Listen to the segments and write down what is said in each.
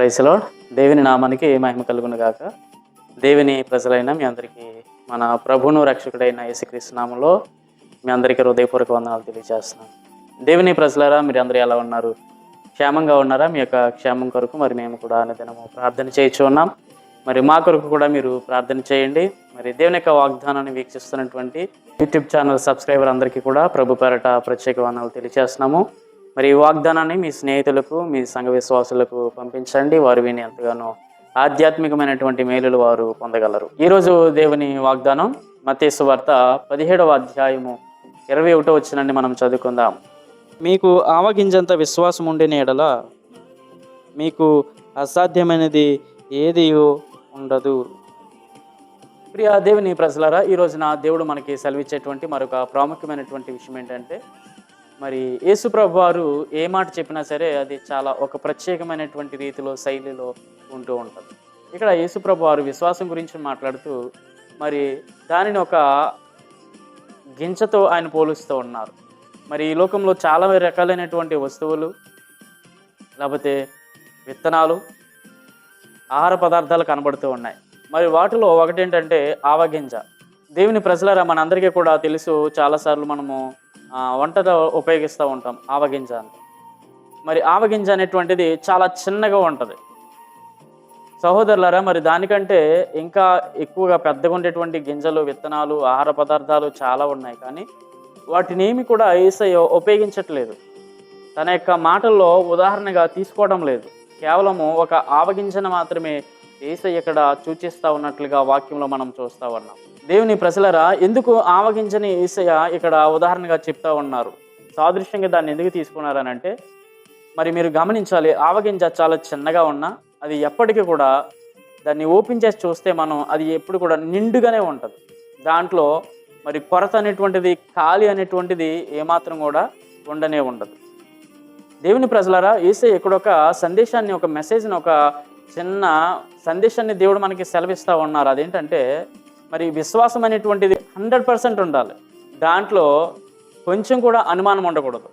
ప్రైస్లో దేవుని నామానికి మహిమ కలుగును గాక. దేవుని ప్రజలైన మీ అందరికీ మన ప్రభును రక్షకుడైన యేసుక్రీస్తు నామంలో మీ అందరికీ హృదయపూర్వక వందనాలు తెలియజేస్తున్నాను. దేవుని ప్రజలారా మీరు అందరూ ఎలా ఉన్నారు? క్షేమంగా ఉన్నారా? మీ యొక్క క్షేమం కొరకు మరి మేము కూడా అనుదినము ప్రార్థన చేయొచ్చు ఉన్నాం. మరి మా కొరకు కూడా మీరు ప్రార్థన చేయండి. మరి దేవుని యొక్క వాగ్దానాన్ని వీక్షిస్తున్నటువంటి యూట్యూబ్ ఛానల్ సబ్స్క్రైబర్ అందరికీ కూడా ప్రభు పేరట ప్రత్యేక వందనాలు తెలియజేస్తున్నాము. మరి ఈ వాగ్దానాన్ని మీ స్నేహితులకు మీ సంఘ విశ్వాసులకు పంపించండి. వారు విని ఎంతగానో ఆధ్యాత్మికమైనటువంటి మేలులు వారు పొందగలరు. ఈరోజు దేవుని వాగ్దానం మతేసు వార్త పదిహేడవ అధ్యాయము ఇరవై ఒకటో వచ్చినండి మనం చదువుకుందాం. మీకు ఆవగింజంత విశ్వాసం ఉండిన ఎడల మీకు అసాధ్యమైనది ఏది ఉండదు. ప్రియ దేవుని ప్రజలారా ఈ రోజున దేవుడు మనకి సెలవిచ్చేటువంటి మరొక ప్రాముఖ్యమైనటువంటి విషయం ఏంటంటే మరి యేసుప్రభు వారు ఏ మాట చెప్పినా సరే అది చాలా ఒక ప్రత్యేకమైనటువంటి రీతిలో శైలిలో ఉంటూ ఉంటుంది. ఇక్కడ యేసుప్రభు వారు విశ్వాసం గురించి మాట్లాడుతూ మరి దానిని ఒక గింజతో ఆయన పోలుస్తూ ఉన్నారు. మరి ఈ లోకంలో చాలా రకాలైనటువంటి వస్తువులు లేకపోతే విత్తనాలు ఆహార పదార్థాలు కనబడుతూ ఉన్నాయి. మరి వాటిలో ఒకటేంటంటే ఆవగింజ. దేవుని ప్రజలరా మనందరికీ కూడా తెలుసు చాలాసార్లు మనము వంటలో ఉపయోగిస్తూ ఉంటాం ఆవగింజ అని. మరి ఆవగింజ అనేటువంటిది చాలా చిన్నగా ఉంటుంది. సహోదరులారా మరి దానికంటే ఇంకా ఎక్కువగా పెద్దగా ఉండేటువంటి గింజలు విత్తనాలు ఆహార పదార్థాలు చాలా ఉన్నాయి. కానీ వాటిని ఏమి కూడా ఏసయ్య ఉపయోగించట్లేదు. తన యొక్క మాటల్లో ఉదాహరణగా తీసుకోవడం లేదు. కేవలము ఒక ఆవగింజను మాత్రమే ఏసయ్య ఇక్కడ సూచిస్తూ ఉన్నట్లుగా వాక్యంలో మనం చూస్తా ఉన్నాం. దేవుని ప్రజలరా ఎందుకు ఆవగించని ఈసయ ఇక్కడ ఉదాహరణగా చెప్తా ఉన్నారు? సాదృశ్యంగా దాన్ని ఎందుకు తీసుకున్నారనంటే మరి మీరు గమనించాలి ఆవగింజ చాలా చిన్నగా ఉన్నా అది ఎప్పటికీ కూడా దాన్ని ఓపెన్ చేసి చూస్తే మనం అది ఎప్పుడు కూడా నిండుగానే ఉంటుంది. దాంట్లో మరి కొరత అనేటువంటిది ఖాళీ అనేటువంటిది ఏమాత్రం కూడా ఉండనే ఉండదు. దేవుని ప్రజలారా ఏసే ఇక్కడ ఒక సందేశాన్ని ఒక మెసేజ్ని ఒక చిన్న సందేశాన్ని దేవుడు మనకి సెలవిస్తూ ఉన్నారు. అదేంటంటే మరి విశ్వాసం అనేటువంటిది హండ్రెడ్ పర్సెంట్ ఉండాలి. దాంట్లో కొంచెం కూడా అనుమానం ఉండకూడదు.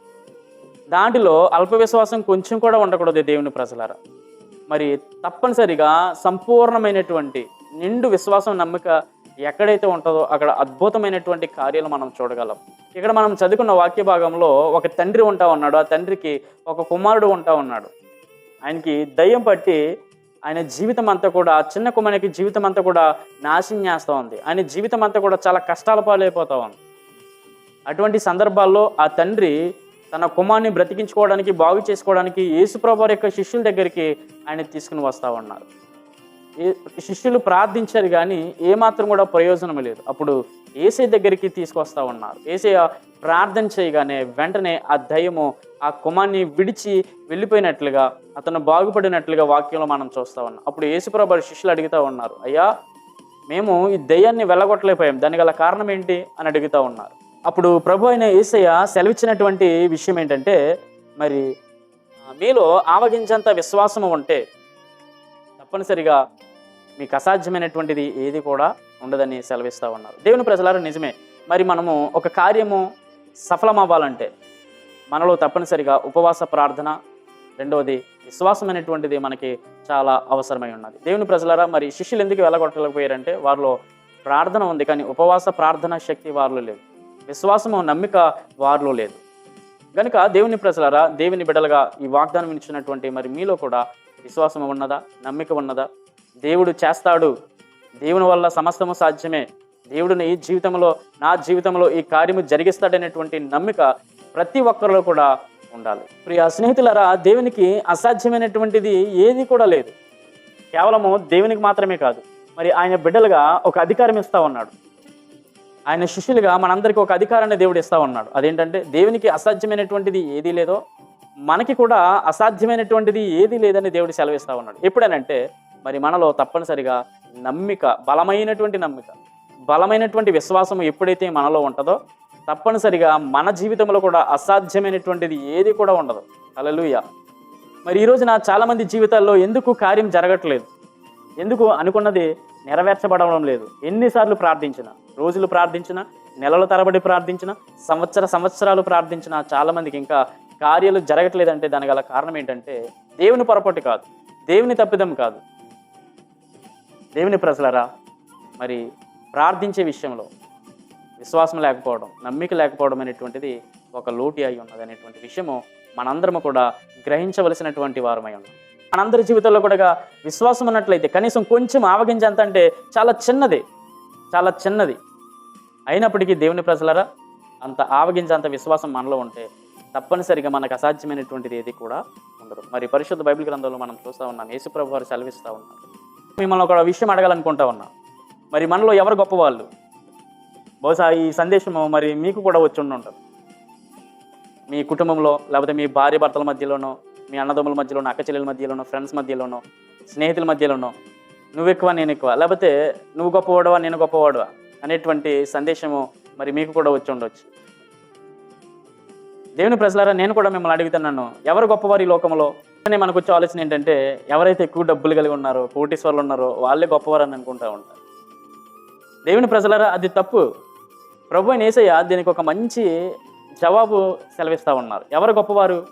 దాంట్లో అల్ప విశ్వాసం కొంచెం కూడా ఉండకూడదు దేవుని ప్రజలారా. మరి తప్పనిసరిగా సంపూర్ణమైనటువంటి నిండు విశ్వాసం నమ్మిక ఎక్కడైతే ఉంటుందో అక్కడ అద్భుతమైనటువంటి కార్యాలు మనం చూడగలం. ఇక్కడ మనం చదువుకున్న వాక్య భాగంలో ఒక తండ్రి ఉంటా ఉన్నాడు. ఆ తండ్రికి ఒక కుమారుడు ఉంటా ఉన్నాడు. ఆయనకి దయ్యం పట్టి ఆయన జీవితం అంతా కూడా ఆ చిన్న కుమారికి జీవితం అంతా కూడా నాశనం చేస్తూ ఉంది. ఆయన జీవితం అంతా కూడా చాలా కష్టాల పాలైపోతా ఉంది. అటువంటి సందర్భాల్లో ఆ తండ్రి తన కుమార్ని బ్రతికించుకోవడానికి బాగు చేసుకోవడానికి యేసుప్రభు యొక్క శిష్యుల దగ్గరికి ఆయన తీసుకుని వస్తూ ఉన్నారు. శిష్యులు ప్రార్థించారు కానీ ఏమాత్రం కూడా ప్రయోజనం లేదు. అప్పుడు ఏసై దగ్గరికి తీసుకొస్తా ఉన్నారు. ఏసై ప్రార్థన చేయగానే వెంటనే ఆ దయ్యము ఆ కుమాన్ని విడిచి వెళ్ళిపోయినట్లుగా అతను బాగుపడినట్లుగా వాక్యంలో మనం చూస్తా ఉన్నాం. అప్పుడు యేసుప్రభు శిష్యులు అడుగుతా ఉన్నారు అయ్యా మేము ఈ దయ్యాన్ని వెళ్ళగొట్టలేకపోయాం. దాని గల కారణం ఏంటి? అని అడుగుతా ఉన్నారు. అప్పుడు ప్రభు అయిన ఏసయ్య సెలవిచ్చినటువంటి విషయం ఏంటంటే మరి మీలో ఆవగించంత విశ్వాసము ఉంటే తప్పనిసరిగా మీకు అసాధ్యమైనటువంటిది ఏది కూడా ఉండదని సెలవిస్తూ ఉన్నారు. దేవుని ప్రజలారా నిజమే. మరి మనము ఒక కార్యము సఫలం అవ్వాలంటే మనలో తప్పనిసరిగా ఉపవాస ప్రార్థన రెండవది విశ్వాసం అనేటువంటిది మనకి చాలా అవసరమై ఉన్నది. దేవుని ప్రజలారా మరి శిష్యులు ఎందుకు వెళ్ళగొట్టలేకపోయారంటే వారిలో ప్రార్థన ఉంది కానీ ఉపవాస ప్రార్థన శక్తి వారిలో లేదు. విశ్వాసము నమ్మిక వారిలో లేదు. కనుక దేవుని ప్రజలారా దేవుని బిడలుగా ఈ వాగ్దానం ఇచ్చినటువంటి మరి మీలో కూడా విశ్వాసం ఉన్నదా నమ్మిక ఉన్నదా? దేవుడు చేస్తాడు. దేవుని వల్ల సమస్తము సాధ్యమే. దేవుడిని నీ జీవితంలో నా జీవితంలో ఈ కార్యము జరిగిస్తాడనేటువంటి నమ్మిక ప్రతి ఒక్కరిలో కూడా ఉండాలి. ప్రియ స్నేహితులరా దేవునికి అసాధ్యమైనటువంటిది ఏది కూడా లేదు. కేవలము దేవునికి మాత్రమే కాదు. మరి ఆయన బిడ్డలుగా ఒక అధికారం ఇస్తా ఉన్నాడు. ఆయన శిష్యులుగా మనందరికీ ఒక అధికారాన్ని దేవుడు ఇస్తా ఉన్నాడు. అదేంటంటే దేవునికి అసాధ్యమైనటువంటిది ఏదీ లేదో మనకి కూడా అసాధ్యమైనటువంటిది ఏది లేదని దేవుడు సెలవిస్తా ఉన్నాడు. ఎప్పుడనంటే మరి మనలో తప్పనిసరిగా నమ్మిక బలమైనటువంటి నమ్మిక బలమైనటువంటి విశ్వాసం ఎప్పుడైతే మనలో ఉంటుందో తప్పనిసరిగా మన జీవితంలో కూడా అసాధ్యమైనటువంటిది ఏది కూడా ఉండదు. అలలుయ మరి ఈ రోజున చాలామంది జీవితాల్లో ఎందుకు కార్యం జరగట్లేదు? ఎందుకు అనుకున్నది నెరవేర్చబడడం లేదు? ఎన్నిసార్లు ప్రార్థించిన రోజులు ప్రార్థించిన నెలల తరబడి ప్రార్థించిన సంవత్సర సంవత్సరాలు ప్రార్థించిన చాలామందికి ఇంకా కార్యాలు జరగట్లేదంటే దాని గల కారణం ఏంటంటే దేవుని పొరపాటు కాదు. దేవుని తప్పిదం కాదు. దేవుని ప్రజలరా మరి ప్రార్థించే విషయంలో విశ్వాసం లేకపోవడం నమ్మిక లేకపోవడం అనేటువంటిది ఒక లోటు అయి ఉన్నది అనేటువంటి విషయము మనందరము కూడా గ్రహించవలసినటువంటి వారమై ఉన్నాం. మనందరి జీవితంలో కూడా విశ్వాసం ఉన్నట్లయితే కనీసం కొంచెం ఆవగించేంత అంటే చాలా చిన్నది చాలా చిన్నది. అయినప్పటికీ దేవుని ప్రజలరా అంత ఆవగించేంత విశ్వాసం మనలో ఉంటే తప్పనిసరిగా మనకు అసాధ్యమైనటువంటిది ఏది కూడా ఉండదు. మరి పరిశుద్ధ బైబిల్ గ్రంథంలో మనం చూస్తూ ఉన్నాం యేసుప్రభు వారు సెలవిస్తూ ఉన్నారు. మిమ్మల్ని ఒక విషయం అడగాలనుకుంటా ఉన్నా. మరి మనలో ఎవరు గొప్పవాళ్ళు? బహుశా ఈ సందేశము మరి మీకు కూడా వచ్చి ఉండి ఉంటుంది మీ కుటుంబంలో లేకపోతే మీ భార్య భర్తల మధ్యలోనో మీ అన్నదమ్ముల మధ్యలోనో అక్క చెల్లెల మధ్యలోనో ఫ్రెండ్స్ మధ్యలోనో స్నేహితుల మధ్యలోనో నువ్వు ఎక్కువ నేను ఎక్కువ లేకపోతే నువ్వు గొప్పవాడవా నేను గొప్పవాడవా అనేటువంటి సందేశము మరి మీకు కూడా వచ్చి ఉండొచ్చు. దేవుని ప్రజలారా నేను కూడా మిమ్మల్ని అడుగుతున్నాను ఎవరు గొప్పవారు ఈ లోకంలో? కానీ మనకు వచ్చే ఆలోచన ఏంటంటే ఎవరైతే ఎక్కువ డబ్బులు కలిగి ఉన్నారో కోటీశ్వర్లు ఉన్నారో వాళ్ళే గొప్పవారు అని అనుకుంటా ఉంటారు. దేవుని ప్రజలరా అది తప్పు. ప్రభు అయిన యేసయ్య దీనికి ఒక మంచి జవాబు సెలవిస్తూ ఉన్నారు. ఎవరు గొప్పవారు?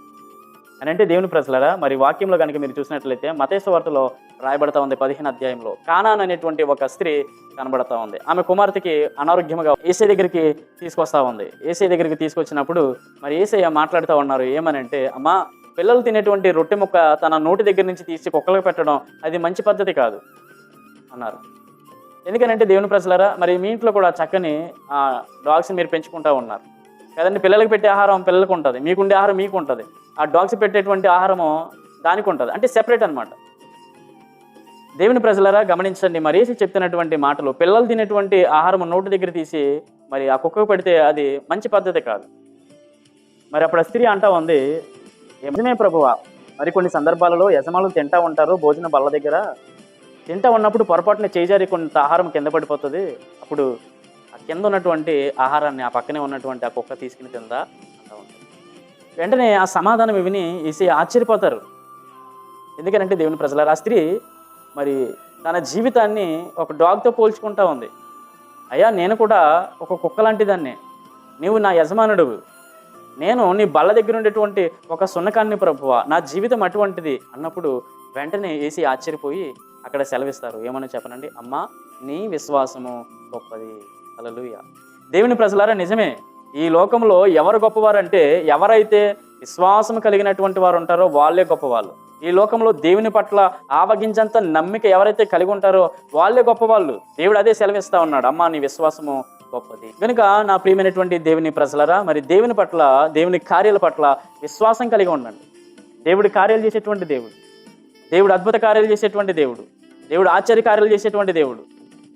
అని అంటే దేవుని ప్రజలరా మరి వాక్యంలో కనుక మీరు చూసినట్లయితే మతేశ్వ వార్తలో రాయబడతా ఉంది పదిహేను అధ్యాయంలో. కానాన్ అనేటువంటి ఒక స్త్రీ కనబడతా ఉంది. ఆమె కుమార్తెకి అనారోగ్యంగా ఏసై దగ్గరికి తీసుకొస్తా ఉంది. ఏసై దగ్గరికి తీసుకొచ్చినప్పుడు మరి ఏసయ్య మాట్లాడుతూ ఉన్నారు ఏమనంటే అమ్మా పిల్లలు తినేటువంటి రొట్టె ముక్క తన నోటి దగ్గర నుంచి తీసి కుక్కలకు పెట్టడం అది మంచి పద్ధతి కాదు అన్నారు. ఎందుకనంటే దేవుని ప్రజలరా మరి మీ ఇంట్లో కూడా చక్కని ఆ మీరు పెంచుకుంటా ఉన్నారు. కదండి పిల్లలకు పెట్టే ఆహారం పిల్లలకు ఉంటుంది మీకుండే ఆహారం మీకు ఉంటుంది ఆ డాగ్స్ పెట్టేటువంటి ఆహారము దానికి ఉంటుంది అంటే సెపరేట్ అన్నమాట. దేవుని ప్రజలరా గమనించండి మరి ఏసి చెప్తున్నటువంటి మాటలు పిల్లలు తినేటువంటి ఆహారం నోటి దగ్గర తీసి మరి ఆ కుక్కకు పెడితే అది మంచి పద్ధతి కాదు. మరి అప్పుడు స్త్రీ అంటా ఉంది నిజమే ప్రభువ? మరి కొన్ని సందర్భాలలో యజమానులు తింటా ఉంటారు భోజన బల్ల దగ్గర. తింటా ఉన్నప్పుడు పొరపాటున చేజారి కొంత ఆహారం కింద పడిపోతుంది. అప్పుడు ఆ కింద ఉన్నటువంటి ఆహారాన్ని ఆ పక్కనే ఉన్నటువంటి ఆ కుక్క తీసుకుని తిందా? ఉంటుంది వెంటనే ఆ సమాధానం విని వేసి ఆశ్చర్యపోతారు. ఎందుకంటే దేవుని ప్రజల ఆ స్త్రీ మరి తన జీవితాన్ని ఒక డాగ్తో పోల్చుకుంటా ఉంది. అయ్యా నేను కూడా ఒక కుక్క లాంటి దాన్ని నీవు నా యజమానుడు నేను నీ బల్ల దగ్గర ఉండేటువంటి ఒక సున్నకాన్ని ప్రభువ నా జీవితం అటువంటిది అన్నప్పుడు వెంటనే వేసి ఆశ్చర్యపోయి అక్కడ సెలవిస్తారు. ఏమని చెప్పనండి? అమ్మా నీ విశ్వాసము గొప్పది. అలలుయ దేవుని ప్రజలారా నిజమే. ఈ లోకంలో ఎవరు గొప్పవారంటే ఎవరైతే విశ్వాసం కలిగినటువంటి వారు ఉంటారో వాళ్ళే గొప్పవాళ్ళు. ఈ లోకంలో దేవుని పట్ల ఆవగించంత నమ్మిక ఎవరైతే కలిగి ఉంటారో వాళ్ళే గొప్పవాళ్ళు. దేవుడు అదే సెలవిస్తా ఉన్నాడు. అమ్మా నీ విశ్వాసము గొప్పది. కనుక నా ప్రియమైనటువంటి దేవుని ప్రజలరా మరి దేవుని పట్ల దేవుని కార్యాల పట్ల విశ్వాసం కలిగి ఉండండి. దేవుడి కార్యాలు చేసేటువంటి దేవుడు. దేవుడు అద్భుత కార్యాలు చేసేటువంటి దేవుడు. దేవుడు ఆశ్చర్య కార్యాలు చేసేటువంటి దేవుడు.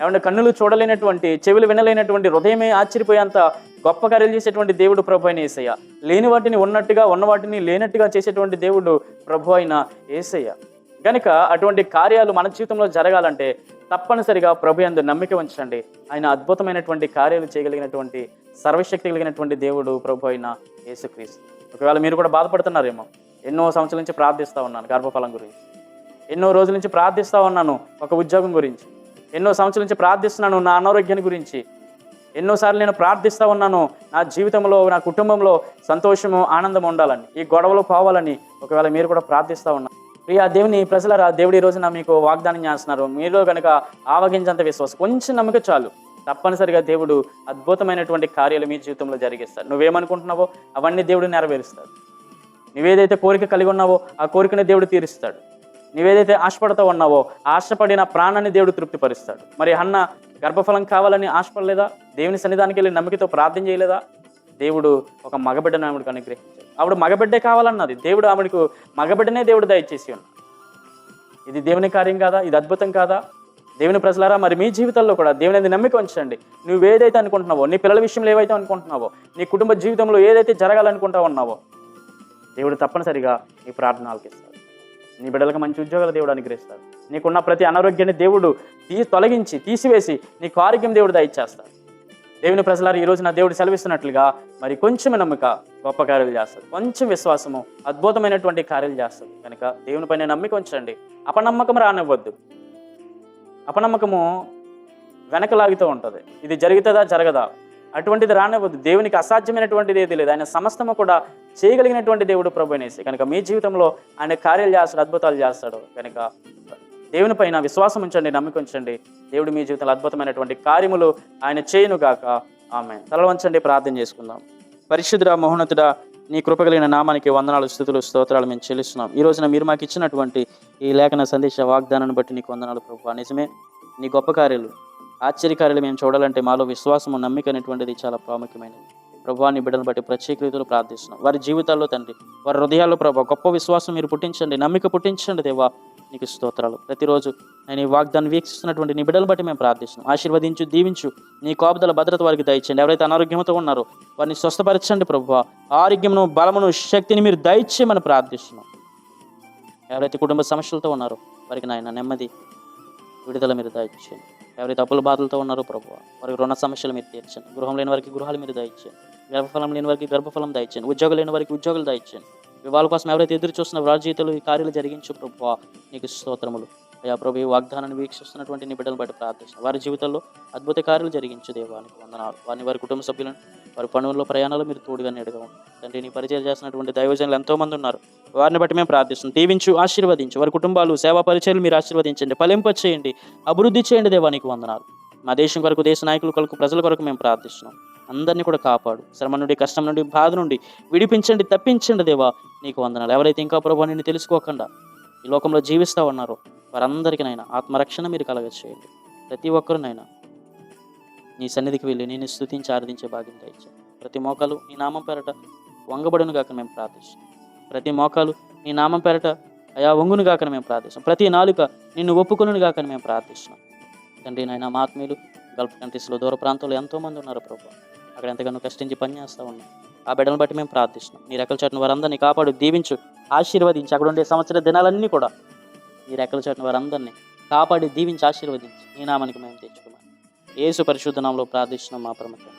ఏమంటే కన్నులు చూడలేనటువంటి చెవులు వినలేనటువంటి హృదయమే ఆశ్చర్యపోయేంత గొప్ప కార్యాలు చేసేటువంటి దేవుడు ప్రభు అయిన ఏసయ్య. లేని వాటిని ఉన్నట్టుగా ఉన్న వాటిని లేనట్టుగా చేసేటువంటి దేవుడు ప్రభు అయిన ఏసయ్య. కనుక అటువంటి కార్యాలు మన జీవితంలో జరగాలంటే తప్పనిసరిగా ప్రభు ఎందు నమ్మిక ఉంచండి. ఆయన అద్భుతమైనటువంటి కార్యాలు చేయగలిగినటువంటి సర్వశక్తి కలిగినటువంటి దేవుడు ప్రభు అయిన యేసుక్రీస్తు. ఒకవేళ మీరు కూడా బాధపడుతున్నారేమో ఎన్నో సంవత్సరాల నుంచి ప్రార్థిస్తూ ఉన్నాను గర్భఫలం గురించి. ఎన్నో రోజుల నుంచి ప్రార్థిస్తూ ఉన్నాను ఒక ఉద్యోగం గురించి. ఎన్నో సంవత్సరాల నుంచి ప్రార్థిస్తున్నాను నా అనారోగ్యాన్ని గురించి. ఎన్నోసార్లు నేను ప్రార్థిస్తూ ఉన్నాను నా జీవితంలో నా కుటుంబంలో సంతోషము ఆనందం ఉండాలని ఈ గొడవలు పోవాలని ఒకవేళ మీరు కూడా ప్రార్థిస్తూ ఉన్నారు ప్రియా దేవుని ప్రజలరా దేవుడు ఈ రోజున మీకు వాగ్దానం చేస్తున్నారు. మీలో కనుక ఆవగించంత విశ్వాసం కొంచెం నమ్మక చాలు. తప్పనిసరిగా దేవుడు అద్భుతమైనటువంటి కార్యాలు మీ జీవితంలో జరిగిస్తాడు నువ్వేమనుకుంటున్నావో అవన్నీ దేవుడు నెరవేరుస్తాడు. నువ్వేదైతే కోరిక కలిగి ఉన్నావో ఆ కోరికని దేవుడు తీరుస్తాడు. నువ్వేదైతే ఆశపడతా ఉన్నావో ఆశపడిన ప్రాణాన్ని దేవుడు తృప్తిపరుస్తాడు. మరి అన్న గర్భఫలం కావాలని ఆశపడలేదా? దేవుని సన్నిధానికి వెళ్ళి నమ్మికతో ప్రార్థన చేయలేదా? దేవుడు ఒక మగబిడ్డను ఆవిడకు అనుగ్రహించాడు. ఆవిడ మగబిడ్డే కావాలన్నది. దేవుడు ఆవిడకు మగబిడ్డనే దేవుడు దయచేసి ఉన్నాడు ఇది దేవుని కార్యం కాదా? ఇది అద్భుతం కాదా? దేవుని ప్రజలారా మరి మీ జీవితంలో కూడా దేవుని అది నమ్మిక ఉంచండి. నువ్వు ఏదైతే అనుకుంటున్నావో నీ పిల్లల విషయంలో ఏవైతే అనుకుంటున్నావో నీ కుటుంబ జీవితంలో ఏదైతే జరగాలనుకుంటా ఉన్నావో దేవుడు తప్పనిసరిగా నీ ప్రార్థన ఆలకిస్తాడు. నీ బిడ్డలకు మంచి ఉద్యోగాలు దేవుడు అనుగ్రహిస్తాడు. నీకున్న ప్రతి అనారోగ్యాన్ని దేవుడు తీ తొలగించి తీసివేసి నీకు ఆరోగ్యం దేవుడు దయచేస్తాడు. దేవుని ప్రజలారు ఈ రోజు నా దేవుడు సెలవిస్తున్నట్లుగా మరి కొంచెం నమ్మక గొప్ప కార్యాలు చేస్తారు కొంచెం విశ్వాసము అద్భుతమైనటువంటి కార్యాలు చేస్తారు కనుక దేవుని పైన నమ్మిక ఉంచండి. అపనమ్మకం రానివ్వద్దు. అపనమ్మకము వెనకలాగుతూ ఉంటుంది. ఇది జరుగుతుందా జరగదా? అటువంటిది రానివ్వద్దు. దేవునికి అసాధ్యమైనటువంటిది ఏది లేదు. ఆయన సమస్తము కూడా చేయగలిగినటువంటి దేవుడు ప్రభు అనేసి కనుక మీ జీవితంలో ఆయన కార్యాలు చేస్తాడు అద్భుతాలు చేస్తాడు. కనుక దేవుని పైన విశ్వాసం ఉంచండి నమ్మిక ఉంచండి. దేవుడు మీ జీవితంలో అద్భుతమైనటువంటి కార్యములు ఆయన చేయనుగాక. ఆమె తల వంచండి ప్రార్థన చేసుకుందాం. పరిశుద్ధుడ మోహనతుడ నీ కృపగలిగిన నామానికి వందనాలు స్థుతులు స్తోత్రాలు మేము చెల్లిస్తున్నాం. ఈ రోజున మీరు మాకు ఇచ్చినటువంటి ఈ లేఖన సందేశ వాగ్దానాన్ని బట్టి నీకు వందనాలు ప్రభు నిజమే నీ గొప్ప కార్యాలు ఆశ్చర్యకార్యాలు మేము చూడాలంటే మాలో విశ్వాసము నమ్మిక అనేటువంటిది చాలా ప్రాముఖ్యమైనది. ప్రభువాన్ని బిడ్డను బట్టి ప్రత్యేక రీతిలో ప్రార్థిస్తున్నాం. వారి జీవితాల్లో తండ్రి వారి హృదయాల్లో ప్రభావ గొప్ప విశ్వాసం మీరు పుట్టించండి నమ్మిక పుట్టించండి దేవా. నీకు స్తోత్రాలు. ప్రతిరోజు నేను ఈ వాగ్దాన్ని వీక్షిస్తున్నటువంటి నీ బిడ్డలు బట్టి మేము ప్రార్థిస్తున్నాం. ఆశీర్వదించు దీవించు నీ కోపదల భద్రత వారికి దయచేయండి. ఎవరైతే అనారోగ్యంతో ఉన్నారో వారిని స్వస్థపరచండి ప్రభు ఆరోగ్యమును బలమును శక్తిని మీరు దయచేయమని ప్రార్థిస్తున్నాం. ఎవరైతే కుటుంబ సమస్యలతో ఉన్నారో వారికి నాయన నెమ్మది విడుదల మీరు దయచేయండి. ఎవరైతే అప్పుల బాధలతో ఉన్నారో ప్రభు వారికి రుణ సమస్యలు మీరు తీర్చండి. గృహం లేని వారికి గృహాలు మీరు దయచేయండి. గర్భఫలం లేని వారికి గర్భఫలం దయచేయండి. ఉద్యోగం లేని వారికి ఉద్యోగాలు దయచేయండి. వాళ్ళ కోసం ఎవరైతే ఎదురు చూస్తున్న వారి జీవితంలో ఈ కార్యాలు జరిగించు ప్రభు నీకు స్తోత్రములు. అయ్యా ప్రభు ఈ వాగ్దానాన్ని వీక్షిస్తున్నటువంటి నీ బిడ్డలు బట్టి ప్రార్థిస్తున్నాను వారి జీవితంలో అద్భుత కార్యాలు జరిగించు దేవానికి వందనాలు. వారిని వారి కుటుంబ సభ్యులను వారి పనుల్లో ప్రయాణాలు మీరు తోడుగా నేడుగా ఉండండి తండ్రి నీ పరిచయం చేసినటువంటి దైవజనులు ఎంతోమంది ఉన్నారు. వారిని బట్టి మేము ప్రార్థిస్తున్నాం. దీవించు ఆశీర్వదించు. వారి కుటుంబాలు సేవా పరిచయాలు మీరు ఆశీర్వదించండి. ఫలింప చేయండి. అభివృద్ధి చేయండి దేవానికి వందనాలు. మా దేశం కొరకు దేశ నాయకుల కొరకు ప్రజల కొరకు మేము ప్రార్థిస్తున్నాం. అందరినీ కూడా కాపాడు. శ్రమ నుండి కష్టం నుండి బాధ నుండి విడిపించండి తప్పించండి దేవా. నీకు వందనాలు. ఎవరైతే ఇంకా ప్రభు నిన్ను తెలుసుకోకుండా ఈ లోకంలో జీవిస్తూ ఉన్నారో వారందరికీనైనా ఆత్మరక్షణ మీరు కలగచేయండి ప్రతి ఒక్కరినైనా నీ సన్నిధికి వెళ్ళి నేను స్థుతించి ఆరాధించే భాగ్యం దయచే ప్రతి మోకాలు నీ నామం పేరట వంగబడును గాక మేము ప్రార్థిస్తాం ప్రతి మోకాలు నీ నామం పేరట అయా వంగును గాకని మేము ప్రార్థిస్తాం ప్రతి నాలుక నిన్ను ఒప్పుకొనును గాకని మేము ప్రార్థిస్తున్నాం. తండ్రి నాయన మా ఆత్మీయులు గల్ఫ్ కంట్రీస్లో దూర ప్రాంతంలో ఎంతోమంది ఉన్నారు ప్రభు. అక్కడ ఎంతగానో కష్టించి పనిచేస్తూ ఉన్నాం. ఆ బిడ్డను బట్టి మేము ప్రార్థిస్తున్నాం. నీ రెక్కల చాటున వారందరినీ కాపాడు దీవించు ఆశీర్వదించి. అక్కడ ఉండే సంవత్సర దినాలన్నీ కూడా నీ రెక్కల చాటున వారందరినీ కాపాడి దీవించి ఆశీర్వదించి. నీ నామానికి మేము తెచ్చుకున్నాం. ఏసు పరిశుద్ధ నామంలో ప్రార్థిస్తున్నాం మా ప్రముఖం